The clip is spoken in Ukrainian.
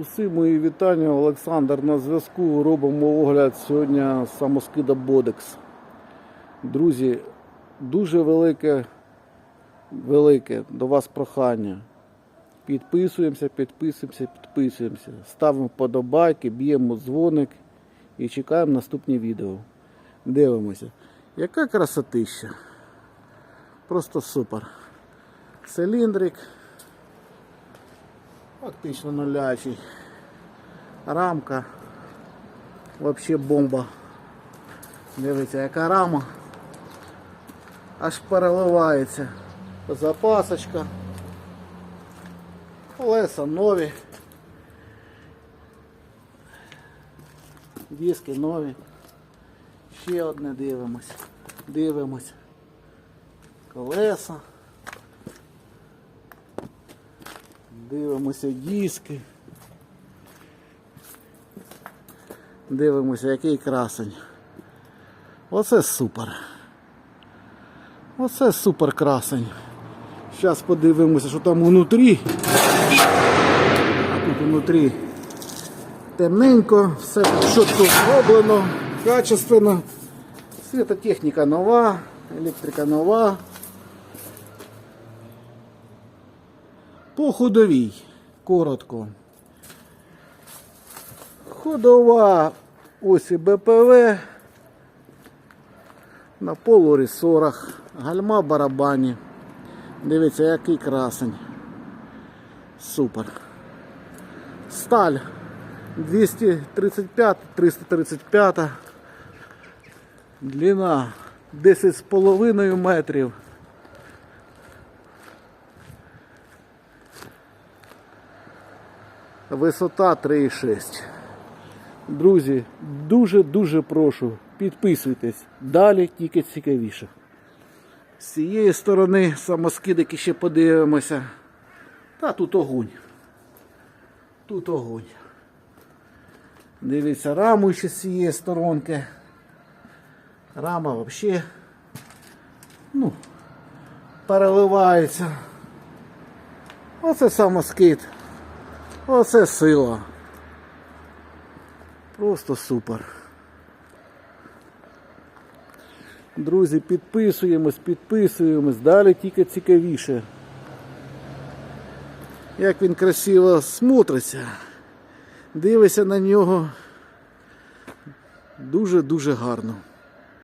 Усі мої вітання, Олександр на зв'язку. Робимо огляд сьогодні самоскида Бодекс. Друзі, дуже велике, велике до вас прохання. Підписуємося, підписуємося, підписуємося. Ставимо вподобайки, б'ємо дзвоник і чекаємо наступні відео. Дивимося. Яка красотища. Просто супер. Циліндрик. Фактично нулячий. Рамка. Вообще бомба. Дивіться, яка рама. Аж переливається. Запасочка. Колеса нові. Диски нові. Ще одне дивимось. Дивимось. Колеса. Дивимося диски. Дивимося, який красень. Оце супер. Оце супер красень. Зараз подивимося, що там внутрі. Тут внутрі темненько, все чітко зроблено, качественно. Світотехніка нова, електрика нова. По ходовій, коротко. Ходова осі БПВ на полуресорах, гальма барабані. Дивіться, який красень. Супер. Сталь 235, 335. Длина 10,5 метрів. Висота 3,6. Друзі, дуже-дуже прошу, підписуйтесь. Далі тільки цікавіше. З цієї сторони самоскидики ще подивимося. Та тут огонь. Тут огонь. Дивіться, раму ще з цієї сторонки. Рама взагалі ну, переливається. Оце самоскид. Оце сила. Просто супер. Друзі, підписуємось, підписуємось, далі тільки цікавіше. Як він красиво смотриться. Дивися на нього дуже-дуже гарно.